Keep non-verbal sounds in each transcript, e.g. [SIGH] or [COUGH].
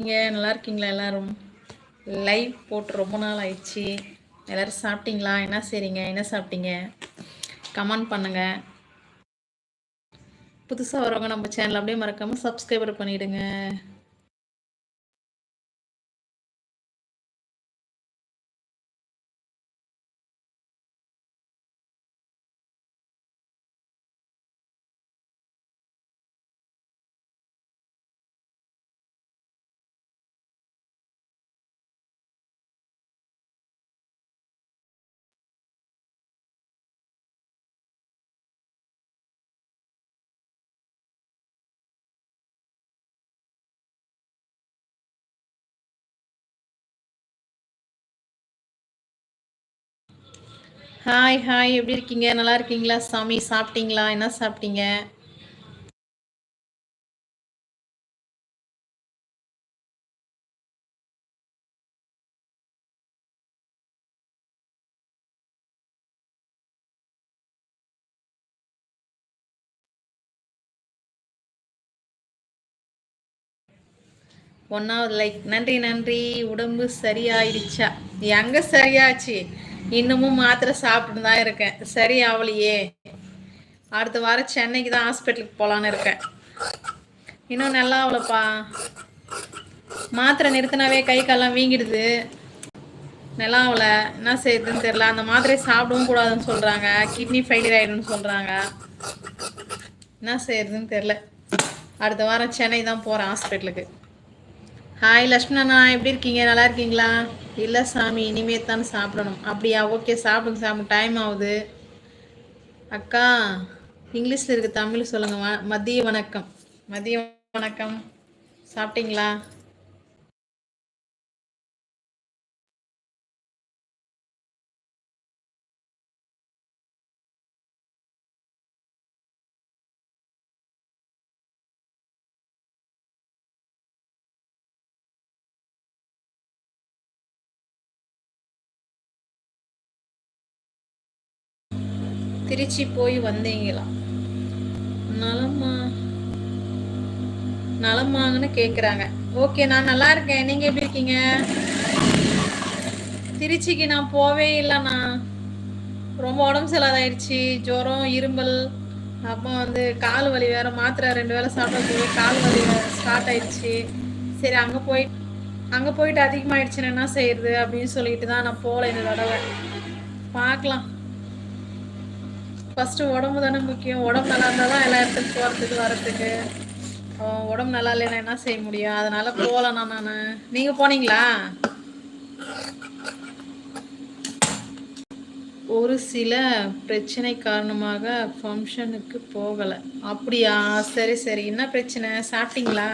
நீங்கள் நல்லா இருக்கீங்களா எல்லாரும்? லைவ் போட்டு ரொம்ப நாள் ஆயிடுச்சு. எல்லாரும் சாப்பிட்டீங்களா? என்ன செய்றீங்க? என்ன சாப்பிட்டீங்க? கமெண்ட் பண்ணுங்க. புதுசாக வரவங்க நம்ம சேனல் அப்படியே மறக்காம சப்ஸ்கிரைபர் பண்ணிடுங்க. ஹாய் ஹாய் எப்படி இருக்கீங்க? நல்லா இருக்கீங்களா? சாமி சாப்பிட்டீங்களா? என்ன சாப்பிட்டீங்க? ஒன்றாவது லைக் நன்றி நன்றி. உடம்பு சரியாயிடுச்சா? எங்க சரியாச்சு? இன்னமும் மாத்திரை சாப்பிட்டு தான் இருக்கேன். சரி ஆகலையே அடுத்த வாரம் சென்னைக்கு தான் ஹாஸ்பிட்டலுக்கு போகலான்னு இருக்கேன். இன்னும் நல்லா ஆகலப்பா மாத்திரை நிறுத்தினாவே கை காலெல்லாம் வீங்கிடுது. நல்லா ஆகல என்ன செய்யுதுன்னு தெரில அந்த மாத்திரையை சாப்பிடவும் கூடாதுன்னு சொல்கிறாங்க கிட்னி ஃபெயிலியர் ஆகிடும்னு சொல்கிறாங்க என்ன செய்யறதுன்னு தெரில அடுத்த வாரம் சென்னை தான் போகிறேன் ஹாஸ்பிட்டலுக்கு. ஹாய் லக்ஷ்மணா எப்படி இருக்கீங்க? நல்லா இருக்கீங்களா? இல்லை சாமி இனிமே தான் சாப்பிடணும். அப்படியா? ஓகே சாப்பிடுங்க சாமி டைம் ஆகுது. அக்கா இங்கிலீஷில் இருக்க தமிழ் சொல்லுங்கள் மதிய வணக்கம். மதிய வணக்கம். சாப்பிட்டீங்களா? திருச்சி போய் வந்தீங்களா? நலமா? நலமாங்கன்னு கேட்குறாங்க ஓகே நான் நல்லா இருக்கேன். நீங்கள் எப்படி இருக்கீங்க? திருச்சிக்கு நான் போவே இல்லைண்ணா ரொம்ப உடம்பு செல்லாதாயிடுச்சு ஜுரம் இரும்பல் அப்போ வந்து கால் வலி வேற மாத்திரை ரெண்டு வேலை சாப்பிட கால் வலி ஸ்டார்ட் ஆயிடுச்சு சரி அங்கே போய் அங்கே போயிட்டு அதிகமாகிடுச்சுன்னு என்ன செய்யறது அப்படின்னு சொல்லிட்டு தான் நான் போகல இந்த தடவை. பார்க்கலாம். ஃபஸ்ட்டு உடம்பு தானே முக்கியம். உடம்பு நல்லா இருந்தால் தான் எல்லா இடத்துக்கு போகிறதுக்கு வரத்துக்கு உடம்பு நல்லா இல்லைன்னா என்ன செய்ய முடியும்? அதனால் போகலண்ணா நான் நீங்கள் போனீங்களா? ஒரு சில பிரச்சனை காரணமாக ஃபங்க்ஷனுக்கு போகலை. அப்படியா? சரி சரி. என்ன பிரச்சனை? சாப்பிட்டீங்களா?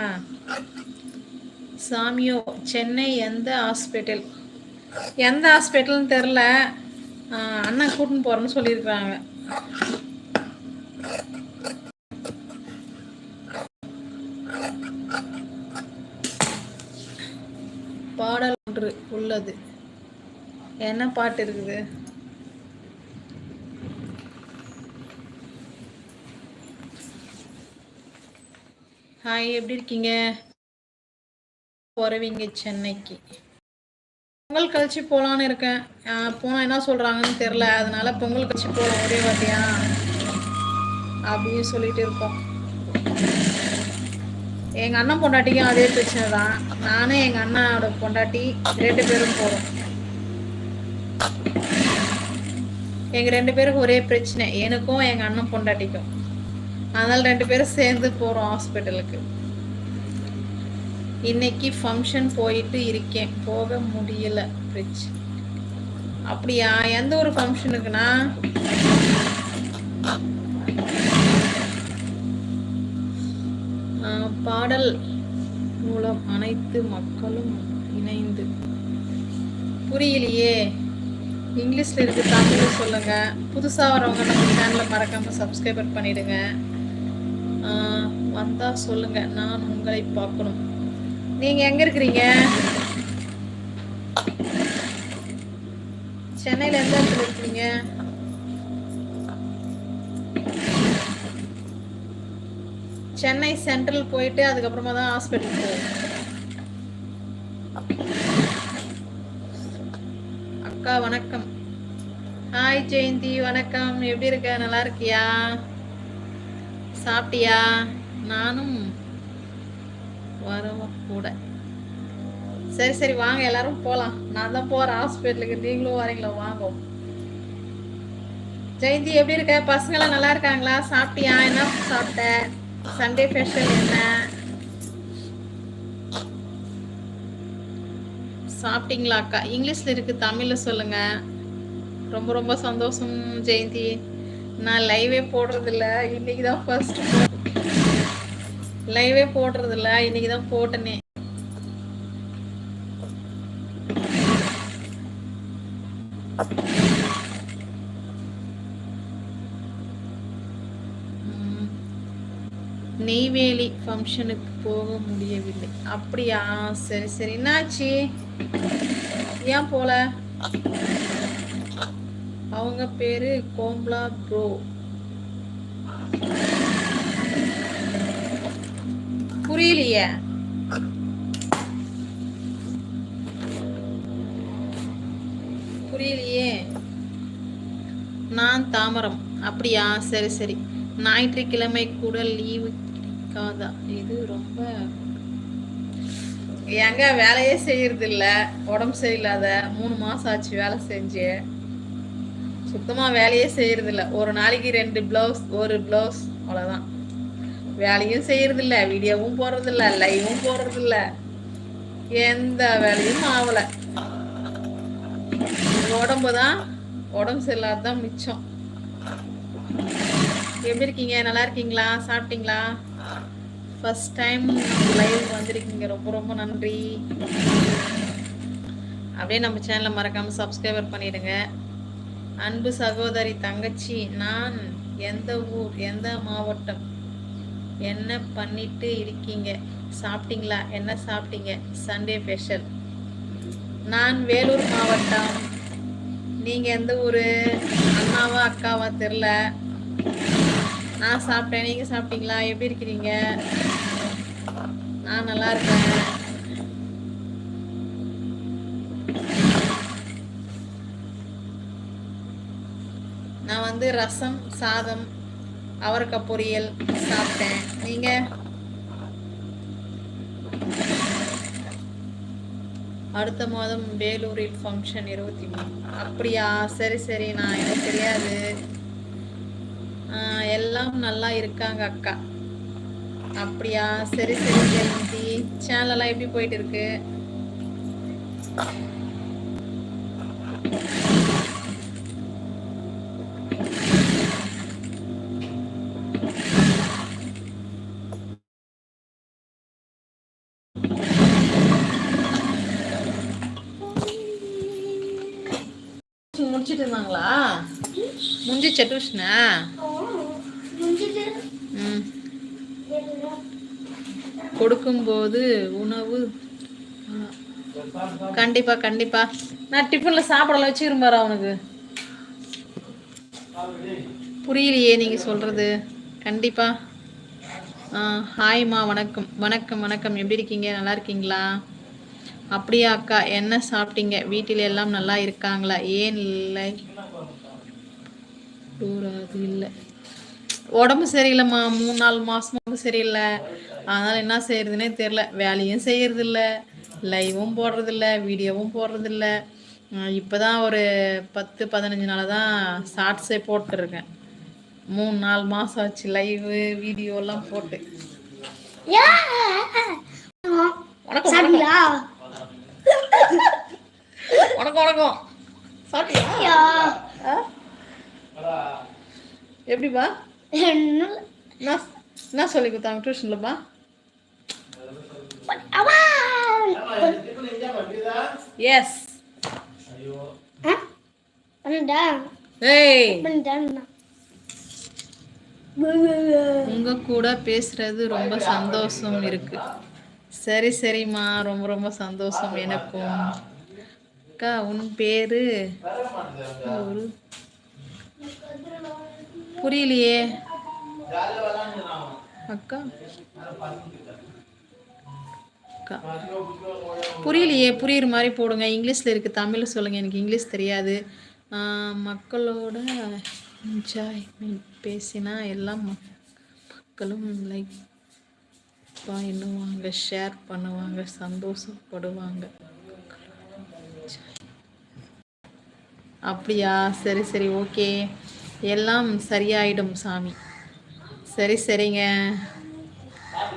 சாமியோ சென்னை எந்த ஹாஸ்பிட்டல்? எந்த ஹாஸ்பிட்டல்னு தெரில. அண்ணன் கூட்டின்னு போகிறேன்னு சொல்லியிருக்கிறாங்க. பாடல் ஒன்று உள்ளது. என்ன பாட்டு இருக்குது? ஹாய் எப்படி இருக்கீங்க? போறவீங்க சென்னைக்கு. பொங்கல் கழிச்சு போகலான்னு இருக்கேன். போனால் என்ன சொல்கிறாங்கன்னு தெரில அதனால பொங்கல் கழிச்சு போகலாம் ஒரே வாட்டியா அப்படின்னு சொல்லிட்டு இருக்கோம். எங்கள் அண்ணன் பொண்டாட்டிக்கும் அதே பிரச்சனை தான். நானும் எங்கள் அண்ணனோட பொண்டாட்டி ரெண்டு பேரும் போகிறோம் எங்கள் ரெண்டு பேருக்கும் ஒரே பிரச்சனை. எனக்கும் எங்கள் அண்ணன் பொண்டாட்டிக்கும். அதனால் ரெண்டு பேரும் சேர்ந்து போகிறோம் ஹாஸ்பிட்டலுக்கு இன்னைக்கு ஃபங்க்ஷன் போயிட்டு இருக்கேன். போக முடியல ஃப்ரிட்ஜ் அப்படியா? எந்த ஒரு ஃபங்க்ஷனுக்குண்ணா பாடல் மூலம் அனைத்து மக்களும் இணைந்து. புரியலையே. இங்கிலீஷில் இருக்கு தமிழ் சொல்லுங்க. புதுசாக வரவங்க நம்ம சேனலை மறக்காமல் சப்ஸ்கிரைபர் பண்ணிடுங்க. வந்தால் சொல்லுங்கள் நான் உங்களை பார்க்கணும். நீங்க எங்க இருக்கிறீங்க? சென்னையில எந்த இடத்துல இருக்கிறீங்க சென்னை சென்ட்ரல் போயிட்டு அதுக்கப்புறமா தான் ஹாஸ்பிட்டல் போவோம். அக்கா வணக்கம். ஹாய் ஜெயந்தி. வணக்கம். எப்படி இருக்க? நல்லா இருக்கியா? சாப்பிட்டியா? நானும் வரவும் கூட. சரி சரி வாங்க எல்லாரும் போகலாம் நான் தான் போகிறேன் ஹாஸ்பிட்டலுக்கு. நீங்களும் வரீங்களா? வாங்க. ஜெயந்தி எப்படி இருக்க? பசங்களாம் நல்லா இருக்காங்களா? சாப்பிட்டியா? என்ன சாப்பிட்ட? சண்டே ஃபெஷல் என்ன? சாப்பிட்டீங்களா அக்கா? இங்கிலீஷில் இருக்கு தமிழில் சொல்லுங்க. ரொம்ப ரொம்ப சந்தோஷம் ஜெயந்தி. நான் லைவே போடுறதில்ல. இன்னைக்கு தான் ஃபர்ஸ்ட் லைவே போடுறதில்ல. இன்னைக்கு தான் போட்டனே நெய்வேலி ஃபங்க்ஷனுக்கு போக முடியவில்லை. அப்படியா? சரி சரி. என்னாச்சு? ஏன் போல? அவங்க பேரு கோம்லா ப்ரோ புரியலையே. புரியலையே. நான் தாமரம். அப்படியா? சரி சரி. ஞாயிற்றுக்கிழமை கூட லீவு கிடைக்காதா? இது ரொம்ப எங்க வேலையே செய்யறது இல்ல உடம்பு சரியில்லாத மூணு மாசம் ஆச்சு வேலை செஞ்சு. சுத்தமா வேலையே செய்யறது இல்ல ஒரு நாளைக்கு ரெண்டு பிளவுஸ் ஒரு பிளவுஸ் அவ்வளவுதான். வேலையும் செய்யறது இல்ல வீடியோவும் போடுறதில்ல லைவும் போடுறதில்ல. எந்த வேலையும் ஆகல உடம்பு தான் உடம்பு சரியில்லாதான் மிச்சம். எப்படி இருக்கீங்க? நல்லா இருக்கீங்களா? சாப்பிட்டீங்களா? ஃபர்ஸ்ட் டைம் லைவ் வந்திருக்கீங்க. ரொம்ப ரொம்ப நன்றி. அப்படியே நம்ம சேனலை மறக்காமல் சப்ஸ்கிரைபர் பண்ணிடுங்க. அன்பு சகோதரி தங்கச்சி நான் எந்த ஊர் எந்த மாவட்டம்? என்ன பண்ணிட்டு இருக்கீங்க? சாப்பிட்டீங்களா? என்ன சாப்பிட்டீங்க? சண்டே ஸ்பெஷல் நான் வேலூர் மாவட்டம். நீங்க எந்த ஊரு? அண்ணாவா அக்காவா தெரில நான் சாப்பிட்டேன். நீங்க சாப்பிட்டீங்களா? எப்படி இருக்கிறீங்க? நான் நல்லா இருக்கேன். நான் வந்து ரசம் சாதம் அவரக்காய் பொரியல் சாப்பிட்டேன். நீங்க? அடுத்த மாதம் வேலூரில் ஃபங்க்ஷன் இருபத்தி மூணு. அப்படியா? சரி சரி. நான் எனக்கு தெரியாது. எல்லாம் நல்லா இருக்காங்க அக்கா. அப்படியா? சரி சரி ஜெயந்தி. சேனலெல்லாம் எப்படி போயிட்டு இருக்கு? முடிஞ்சிச்ச டியூஷனா ம். கொடுக்கும்போது உணவு. கண்டிப்பா கண்டிப்பா. நான் டிஃபன்ல சாப்பிடல வச்சுக்கிறேன் அவனுக்கு. புரியலையே நீங்க சொல்றது. கண்டிப்பா. ஹாய்மா வணக்கம். வணக்கம் வணக்கம். எப்படி இருக்கீங்க? நல்லா இருக்கீங்களா? அப்படியா அக்கா? என்ன சாப்பிட்டீங்க? வீட்டில் எல்லாம் நல்லா இருக்காங்களா? ஏன் இல்லை? டூர் அது இல்லை. உடம்பு சரியில்லைம்மா மூணு நாலு மாசமா சரியில்லை. அதனால என்ன செய்யறதுனே தெரில வேலையும் செய்யறதில்ல லைவும் போடுறதில்ல வீடியோவும் போடுறதில்ல. இப்போ தான் ஒரு பத்து பதினஞ்சு நாள் தான் ஷார்ட்ஸே போட்டுருக்கேன். மூணு நாலு மாதம் ஆச்சு லைவு வீடியோலாம் போட்டு. வணக்கம் வணக்கம். சாப்பிட்டியா? எப்படிப்பா? என்ன என்ன சொல்லி கொடுத்தாங்க டியூஷன்லப்பா எஸ் ஏய். உங்க கூட பேசுறது ரொம்ப சந்தோஷம் இருக்கு. சரி சரிம்மா. ரொம்ப ரொம்ப சந்தோஷம் எனக்கும். அக்கா உன் பேரு? ஒரு புரியலையே. அக்கா. அக்கா. புரியலையே புரியுற மாதிரி போடுங்க. இங்கிலீஷில் இருக்குது தமிழில் சொல்லுங்கள் எனக்கு இங்கிலீஷ் தெரியாது. மக்களோட என்ஜாய்மெண்ட் பேசினா எல்லாம் மக்களும் லைக் பண்ணுவாங்க ஷேர் பண்ணுவாங்க சந்தோஷப்படுவாங்க. அப்படியா? சரி சரி ஓகே. எல்லாம் சரியாயிடும் சாமி. சரி சரிங்க.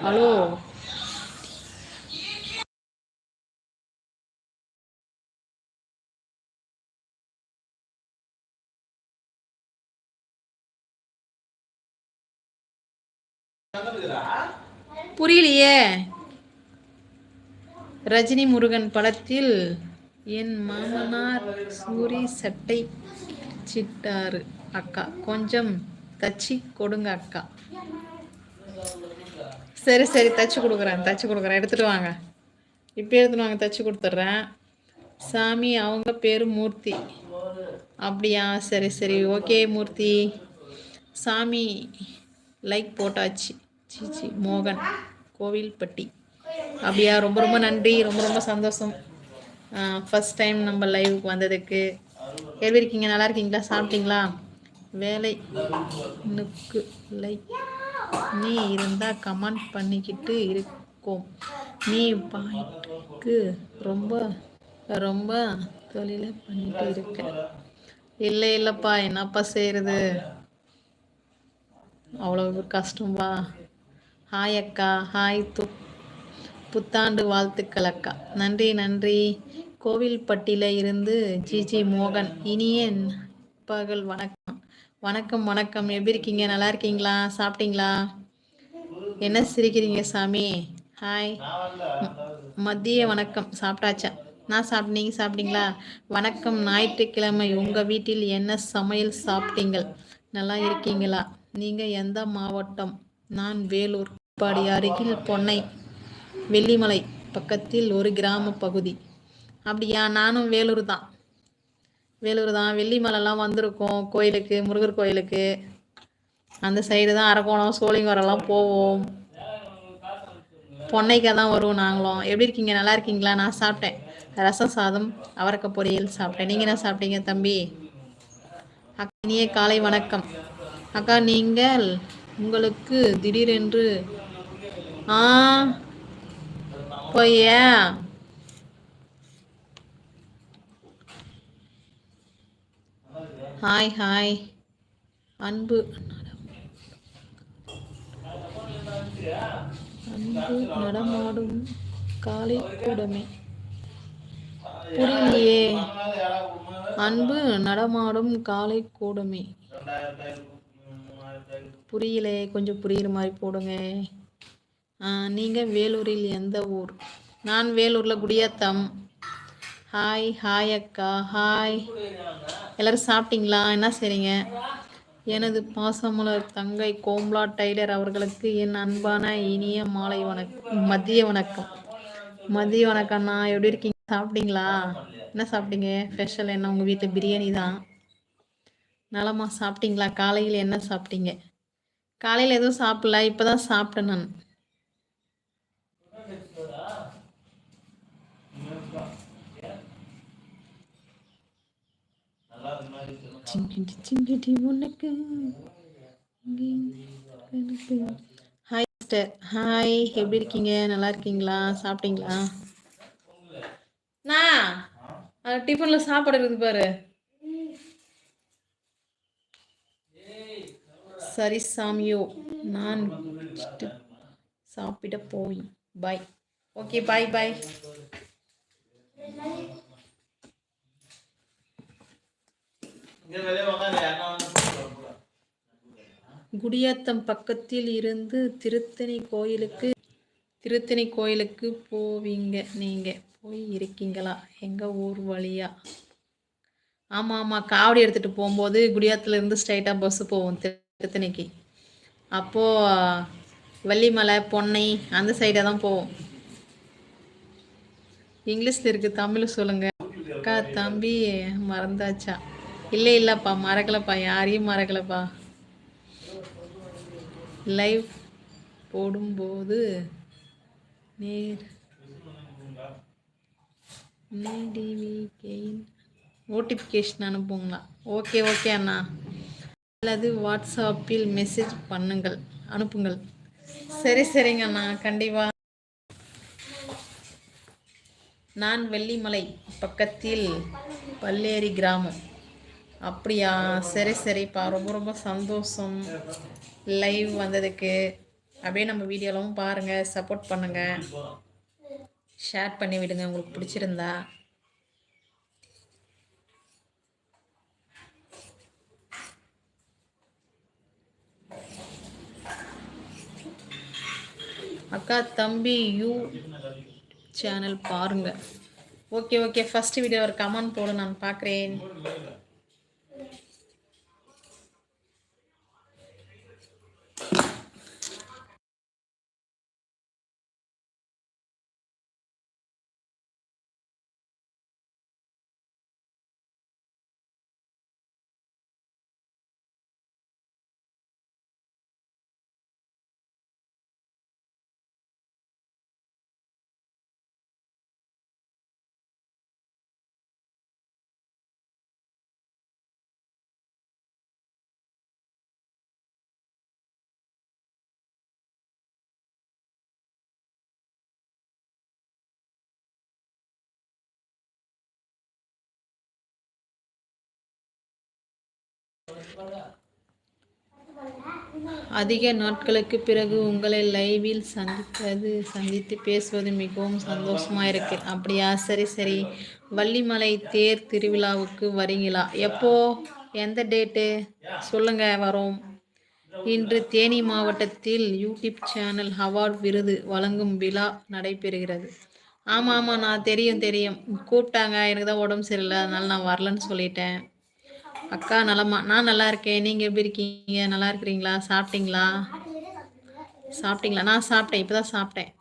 ஹலோ. புரியலையே. ரஜினி முருகன் படத்தில் என் மாமனார் சூரி சட்டை சிட்டாரு அக்கா. கொஞ்சம் தச்சு கொடுங்க அக்கா. சரி சரி தச்சு கொடுக்குறேன் தச்சு கொடுக்குறேன். எடுத்துட்டு வாங்க. இப்போ எடுத்துகிட்டு வாங்க தச்சு கொடுத்துட்றேன். சாமி அவங்க பேர் மூர்த்தி. அப்படியா? சரி சரி. ஓகே மூர்த்தி. சாமி லைக் போட்டாச்சு. சீச்சி மோகன் கோவில்பட்டி. அப்படியா? ரொம்ப ரொம்ப நன்றி. ரொம்ப ரொம்ப சந்தோஷம். ஃபஸ்ட் டைம் நம்ம லைவுக்கு வந்ததுக்கு. எப்படி இருக்கீங்க நல்லா இருக்கீங்களா? சாப்பிட்டீங்களா? வேலை நுக்கு லைக் நீ இருந்தால் கமெண்ட் பண்ணிக்கிட்டு இருக்கோம் நீ பாயிண்ட்டுக்கு ரொம்ப ரொம்ப தொழிலை பண்ணிட்டு இருக்க. இல்லை இல்லைப்பா என்னப்பா செய்கிறது அவ்வளோ கஷ்டம்பா ஹாய் அக்கா ஹாய் து புத்தாண்டு வாழ்த்துக்கள் அக்கா நன்றி நன்றி. கோவில்பட்டியில் இருந்து ஜிஜி மோகன் இனிய பகல் வணக்கம். வணக்கம் வணக்கம். எப்படி இருக்கீங்க? நல்லா இருக்கீங்களா? சாப்பிட்டீங்களா? என்ன சிரிக்கிறீங்க சாமி? ஹாய் மதிய வணக்கம். சாப்பிட்டாச்சா? நான் சாப்பிட்டு நீங்கள் சாப்பிட்டீங்களா? வணக்கம். ஞாயிற்றுக்கிழமை உங்கள் வீட்டில் என்ன சமையல் சாப்பிட்டீங்கள்? நல்லா இருக்கீங்களா? நீங்கள் எந்த மாவட்டம்? நான் வேலூர் பாடி அருகில் பொன்னை வெள்ளிமலை பக்கத்தில் ஒரு கிராம பகுதி. அப்படியா நானும் வேலூர் தான். வேலூர் தான். வெள்ளிமலைலாம் வந்திருக்கோம். கோயிலுக்கு முருகர் கோயிலுக்கு. அந்த சைடு தான் அரக்கோணம் சோழிங்கரெல்லாம் போவோம். பொன்னைக்கா தான் வருவோம் நாங்களும். எப்படி இருக்கீங்க? நல்லா இருக்கீங்களா? நான் சாப்பிட்டேன். ரசம் சாதம் அவரக்காய் பொரியல் சாப்பிட்டேன். நீங்கள் என்ன சாப்பிட்டீங்க தம்பி? அக்கா இனிய காலை வணக்கம். அக்கா நீங்கள் உங்களுக்கு திடீரென்று ஆ பொய்யா ஹாய் ஹாய் அன்பு. அன்பு நடமாடும் காலை கூடமே. புரியலையே. அன்பு நடமாடும் காலை கூடமே. புரியலையே. கொஞ்சம் புரியுற மாதிரி போடுங்க. நீங்கள் வேலூரில் எந்த ஊர்? நான் வேலூரில் குடியாத்தம். ஹாய் ஹாய் அக்கா ஹாய். எல்லோரும் சாப்பிட்டீங்களா? என்ன செய்றீங்க? எனது பாசமலர் தங்கை கோம்லா டைலர் அவர்களுக்கு என் அன்பான இனிய மாலை வணக்கம் மதிய வணக்கம். மதிய வணக்கம்ண்ணா எப்படி இருக்கீங்க? சாப்பிட்டீங்களா? என்ன சாப்பிட்டீங்க? ஸ்பெஷல் என்ன? உங்கள் வீட்டில் பிரியாணி தான். நலமா சாப்பிட்டீங்களா? காலையில் என்ன சாப்பிட்டீங்க? காலையில் எதுவும் சாப்பிடல. இப்போ தான் சாப்பிட்டேன் நான். ஹாய் சிஸ்டர் ஹாய் எப்படி இருக்கீங்க? நல்லா இருக்கீங்களா? சாப்பிட்டீங்களா? நான் டிஃபனில் சாப்பாடு இருக்குது பாரு. சரி சாமியோ நான் சாப்பிட போய் பாய் ஓகே பாய் பாய் குடியாத்தம் பக்கத்தில் இருந்து திருத்தணி கோயிலுக்கு திருத்தணி கோயிலுக்கு போவீங்க. நீங்கள் போய் இருக்கீங்களா? எங்கள் ஊர் வழியா? ஆமாம் ஆமாம் காவடி எடுத்துகிட்டு போகும்போது குடியாத்துலேருந்து ஸ்ட்ரைட்டாக பஸ்ஸு போவோம் திருத்தணிக்கு. அப்போது வள்ளிமலை பொன்னை அந்த சைடாக தான் போவோம். இங்கிலீஷில் இருக்குது தமிழ் சொல்லுங்கள் அக்கா தம்பி மறந்தாச்சா? இல்லை இல்லைப்பா மறக்கலப்பா யாரையும் மறக்கலப்பா. லைவ் போடும்போது நேர் நோட்டிஃபிகேஷன் அனுப்புங்களா? ஓகே ஓகே அண்ணா. அல்லது வாட்ஸ்அப்பில் மெசேஜ் பண்ணுங்கள் அனுப்புங்கள். சரி சரிங்க அண்ணா கண்டிப்பாக நான் வெள்ளிமலை பக்கத்தில் பல்லேரி கிராமம். அப்படியா? சரி சரிப்பா. ரொம்ப ரொம்ப சந்தோஷம். லைவ் வந்ததுக்கு. அப்படியே நம்ம வீடியோலாம் பாருங்கள் சப்போர்ட் பண்ணுங்கள் ஷேர் பண்ணி விடுங்க. உங்களுக்கு பிடிச்சிருந்தா. அக்கா தம்பி யூ சேனல் பாருங்க. ஓகே ஓகே ஃபஸ்ட்டு வீடியோ ஒரு கமெண்ட் போடு. நான் பார்க்குறேன் அதிக நாட்களுக்கு பிறகு உங்களை லைவில் சந்திப்பது சந்தித்து பேசுவது மிகவும் சந்தோஷமாக இருக்கு. அப்படியா சரி சரி. வள்ளிமலை தேர் திருவிழாவுக்கு வரீங்களா? எப்போ? எந்த டேட்டு சொல்லுங்க வரோம். இன்று தேனி மாவட்டத்தில் யூடியூப் சேனல் அவார்ட் விருது வழங்கும் விழா நடைபெறுகிறது. ஆமாம் ஆமாம் நான் தெரியும் தெரியும். கூப்பிட்டாங்க. எனக்கு தான் உடம்பு சரியில்லை. அதனால நான் வரலன்னு சொல்லிட்டேன். அக்கா நலமா? நான் நல்லா இருக்கேன். நீங்கள் எப்படி இருக்கீங்க? நல்லா இருக்கிறீங்களா? சாப்பிட்டீங்களா? சாப்பிட்டீங்களா? நான் சாப்பிட்டேன். இப்போ தான் சாப்பிட்டேன்.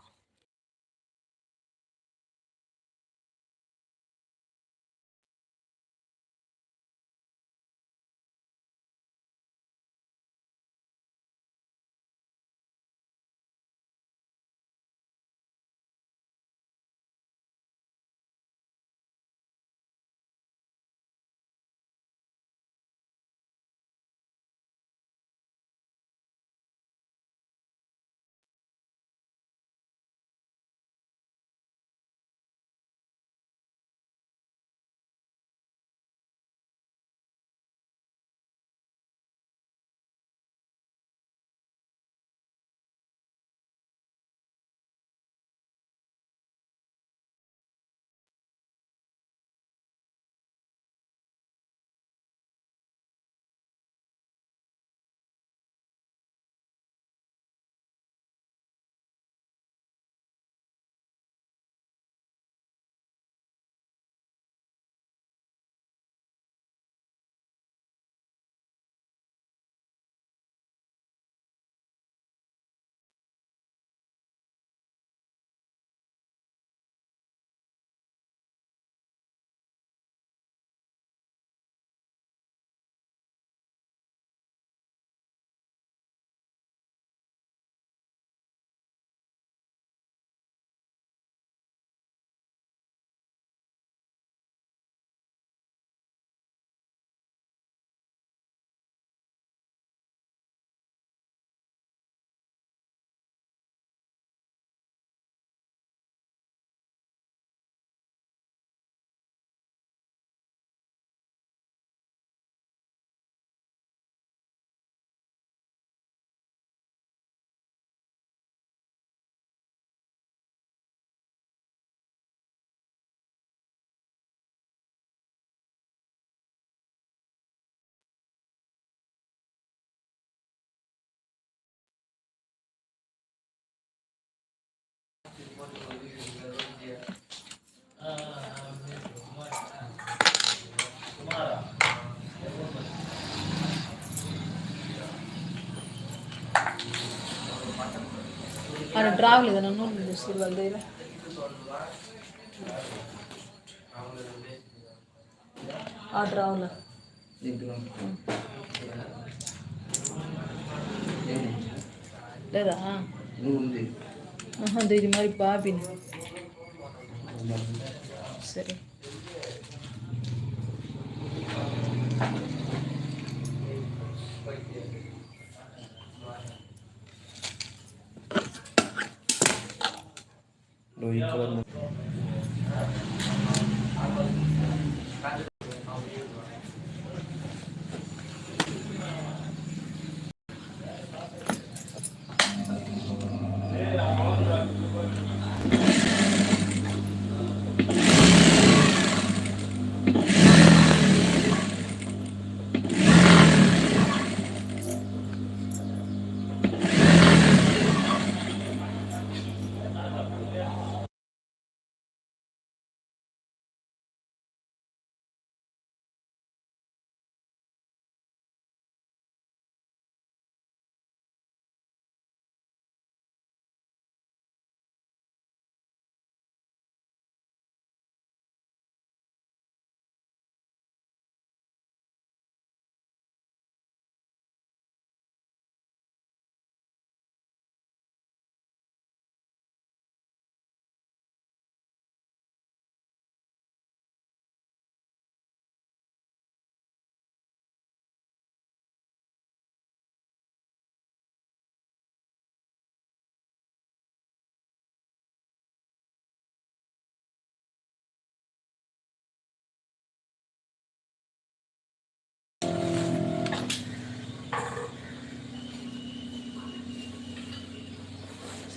అక్కడ డ్రావ్ లేదా నన్ను చూసి వాళ్ళ దగ్గర ఆ డ్రావ్లో లేదా ఇది మరి బాబిని சரி খাবার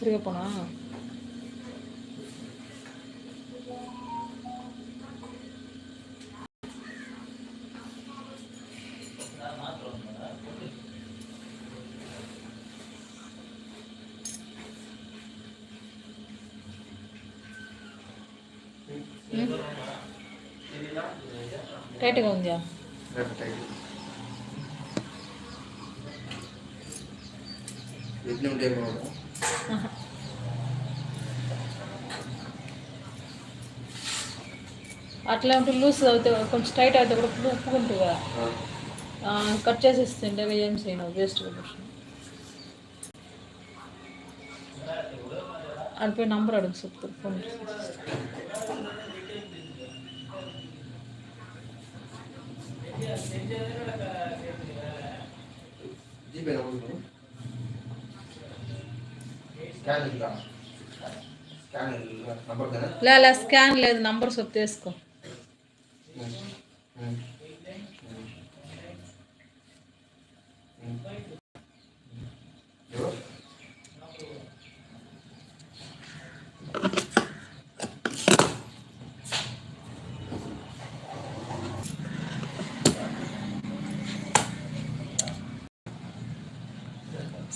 சரியா போனா டைட்டுக்கு வந்தியா டைட்டு అట్లా ఉంటే లూస్ అవుతాయి కొంచెం టైట్ అయితే కూడా ఉప్పుకుంటుంది కదా కట్ చేసి ఇస్తుంటే ఏం చేయను వేస్ట్ ప్రొడక్షన్ అడిపోయి నంబర్ అడుగు చెప్తారు ఫోన్ జీపే లేదు స్కాన్ లేదు నంబర్ సొత్తు వేసుకో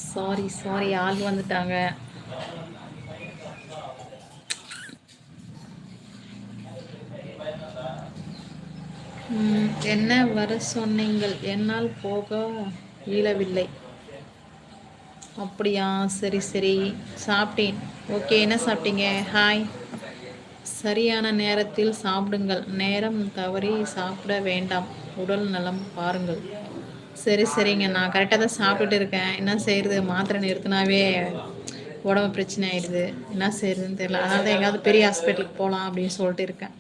சாரி சாரி ஆள் வந்துட்டாங்க என்ன வர சொன்னீங்கள்? என்னால் போக இயலவில்லை. அப்படியா? சரி சரி. சாப்பிட்டேன். ஓகே என்ன சாப்பிட்டீங்க? ஹாய். சரியான நேரத்தில் சாப்பிடுங்கள். நேரம் தவறி சாப்பிட வேண்டாம். உடல் நலம் பாருங்கள். சரி சரிங்க. நான் கரெக்டாக தான் சாப்பிட்டுட்டு இருக்கேன். என்ன செய்யறது? மாத்திரை நிறுத்தினாவே உடம்பு பிரச்சனை ஆயிடுது. என்ன செய்யறதுன்னு தெரியல. அதனால தான் எங்கேயாவது பெரிய ஹாஸ்பிட்டலுக்கு போகலாம் அப்படின்னு சொல்லிட்டு இருக்கேன்.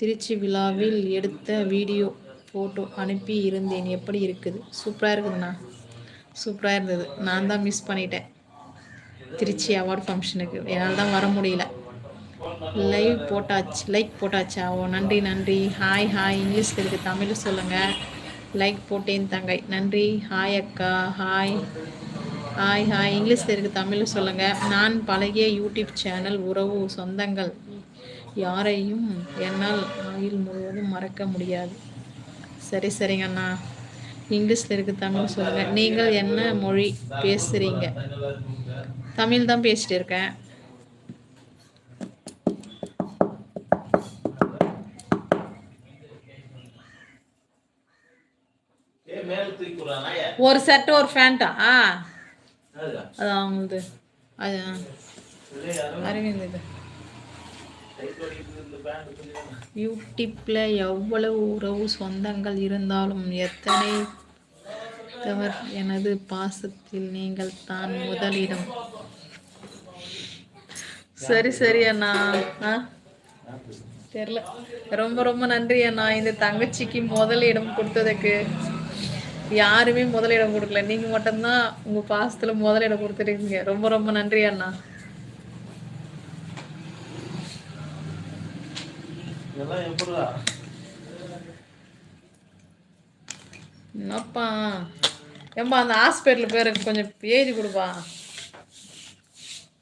திருச்சி விழாவில் எடுத்த வீடியோ ஃபோட்டோ அனுப்பி இருந்தேன். எப்படி இருக்குது? சூப்பராக இருக்குதுண்ணா. சூப்பராக இருந்தது. நான் தான் மிஸ் பண்ணிட்டேன். திருச்சி அவார்ட் ஃபங்க்ஷனுக்கு என்னால் தான் வர முடியல. லைவ் போட்டாச்சு. லைக் போட்டாச்சா? ஓ நன்றி நன்றி. ஹாய் ஹாய் இங்கிலீஷ் இருக்குது தமிழ் சொல்லுங்கள் லைக் போட்டேன் தங்கை. நன்றி. ஹாய் அக்கா. ஹாய் ஹாய் ஹாய் இங்கிலீஷ் இருக்குது தமிழ் சொல்லுங்கள் நான் பழகிய யூடியூப் சேனல் உறவு சொந்தங்கள். யாரையும் என்னால் ஆயுள் முழுவதும் மறக்க முடியாது. சரி சரிங்க அண்ணா. இங்கிலீஷில் இருக்குது தமிழ் சொல்லுங்கள் நீங்கள் என்ன மொழி பேசுகிறீங்க தமிழ் தான் பேசிட்டு இருக்கேன். ஒரு செட் ஒரு ஃபேண்டா அது அவங்களது அது அரவிந்த் இது யூடியூப்பில் எவ்வளவு உறவு சொந்தங்கள் இருந்தாலும் எத்தனை தவர் எனது பாசத்தில் நீங்கள் தான் முதலிடம். சரி சரி அண்ணா. ஆ? தெரியல ரொம்ப ரொம்ப நன்றி அண்ணா. இந்த தங்கச்சிக்கு முதலிடம் கொடுத்ததுக்கு. யாருமே முதலிடம் கொடுக்கல. நீங்க மட்டும்தான் உங்க பாசத்துல முதலிடம் கொடுத்துருக்கீங்க ரொம்ப ரொம்ப நன்றி அண்ணா. இதெல்லாம் எப்படிடா என்னப்பா? ஏம்பா அந்த ஹாஸ்பிட்டல் பேருக்கு கொஞ்சம் எழுதி கொடுப்பா.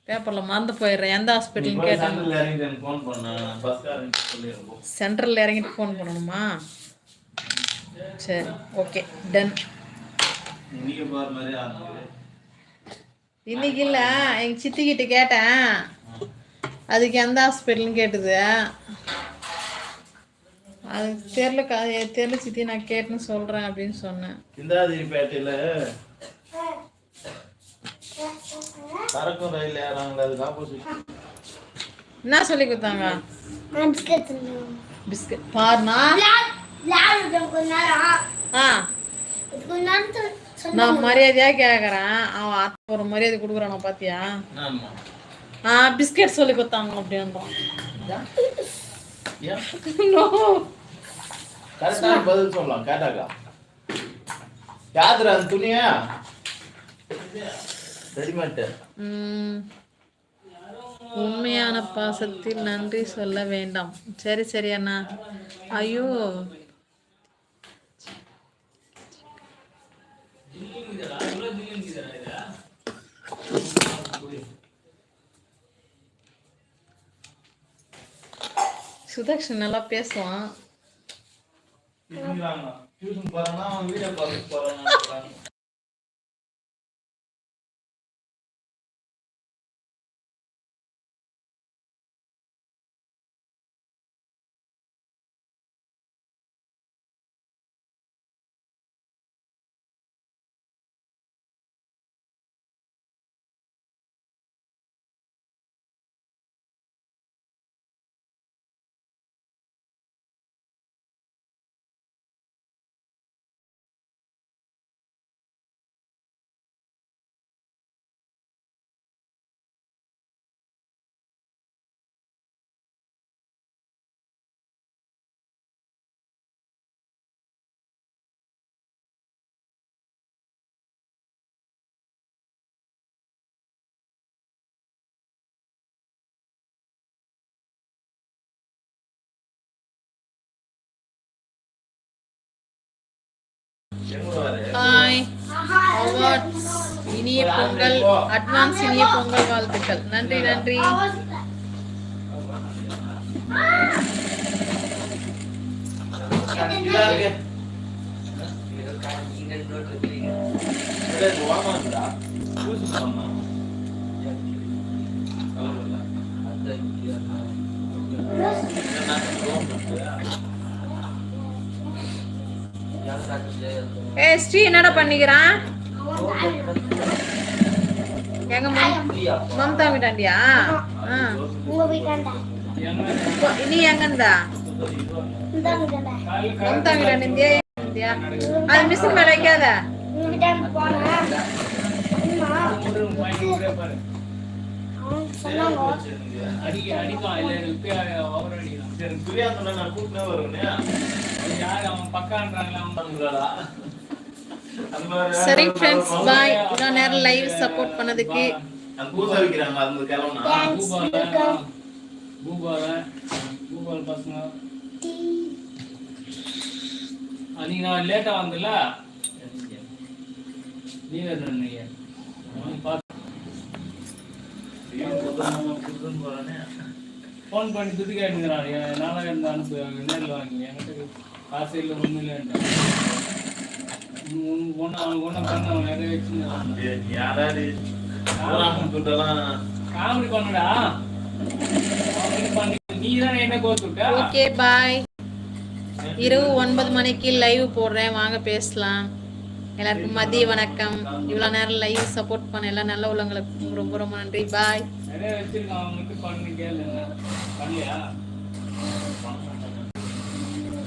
பேப்பர்ல மறந்து போயிடுறேன். எந்த ஹாஸ்பிட்டல்னு கேட்டேன். சென்ட்ரல் இறங்கிட்டு ஃபோன் பண்ணணுமா? சரி ஓகே டன் இன்னைக்கு இல்லை எங்கள் சித்திக்கிட்ட கேட்டேன். அதுக்கு எந்த ஹாஸ்பிட்டல்னு கேட்டுது? அது தெரிலக்கா தெரில சித்தி நான் கேட்டுன்னு சொல்கிறேன் அப்படின்னு சொன்னேன். இந்தாதிரிப்பேட்டையில சரக்கும் ரயில் ஏறாங்களே அதுக்கு ஆப்போசிட் என்ன சொல்லி கொடுத்தாங்க? பிஸ்கட். பாருண்ணா. ஆ. நான் மரியாதையாக கேட்குறேன் அவன் அத்தை ஒரு மரியாதை கொடுக்குறானா பாத்தியா? ஆமா. ஆ பிஸ்கட் சொல்லி கொடுத்தாங்க ஏன்? [LAUGHS] No. கரெக்டான பதில் சொல்லலாம் கேட்டாக்கா யாதுரா அந்த துணியா? ரெடிமேட். உண்மையான பாசத்தில் நன்றி சொல்ல வேண்டாம். சரி சரி அண்ணா. ஐயோ. சுதக்ஷன் நல்லா பேசுவான். டியூஷன் போறேன்னா வீடியோ பார்த்து போறேன்னா அட்வான்ஸ் இனிய பொங்கல் வாழ்த்துக்கள். நன்றி நன்றி. ஏ ஸ்ரீ என்னடா பண்ணிக்கிறான்? எங்க மம்- மம்தா வீட்டாண்டியா ஆ. இப்போ நீ எங்கந்தா? மம்தா வீட்டாண்டியா இந்தியா அது மிஷின் மேல வைக்காத. அடிக்க அடிக்கலாம் இல்ல எனக்கு ஓவர் அடிக்கலாம் சரி பிரியா சொன்னா நான் கூப்பிட்டே வருவேனே. அது யாரு அவன் பக்கான்றாங்களா? அவன் பண்ணுங்கடா சரி ஃப்ரெண்ட்ஸ் பாய் இவ்வளோ நேரம் லைவ் சப்போர்ட் பண்ணதுக்கு. அன்னைக்கு நான் லேட்டா வந்தல நீ நீங்க ஃபோன் பண்ணி துட்டு கேட்டுக்கிறான். என்னால இருந்து அனுப்பு நேரில் வாங்கி. என்கிட்ட காசு இல்லை ஒன்றும் இல்லைன்ட்டு காமெடி பண்ணுடா நீ என்ன ஓகே பாய் இரவு ஒன்பது மணிக்கு லைவ் போடுறேன். வாங்க பேசலாம். எல்லாருக்கும் மதிய வணக்கம். இவ்வளோ நேரம் லைவ் சப்போர்ட் பண்ண எல்லாம் நல்ல உள்ளவங்களுக்கு ரொம்ப ரொம்ப நன்றி. பாய்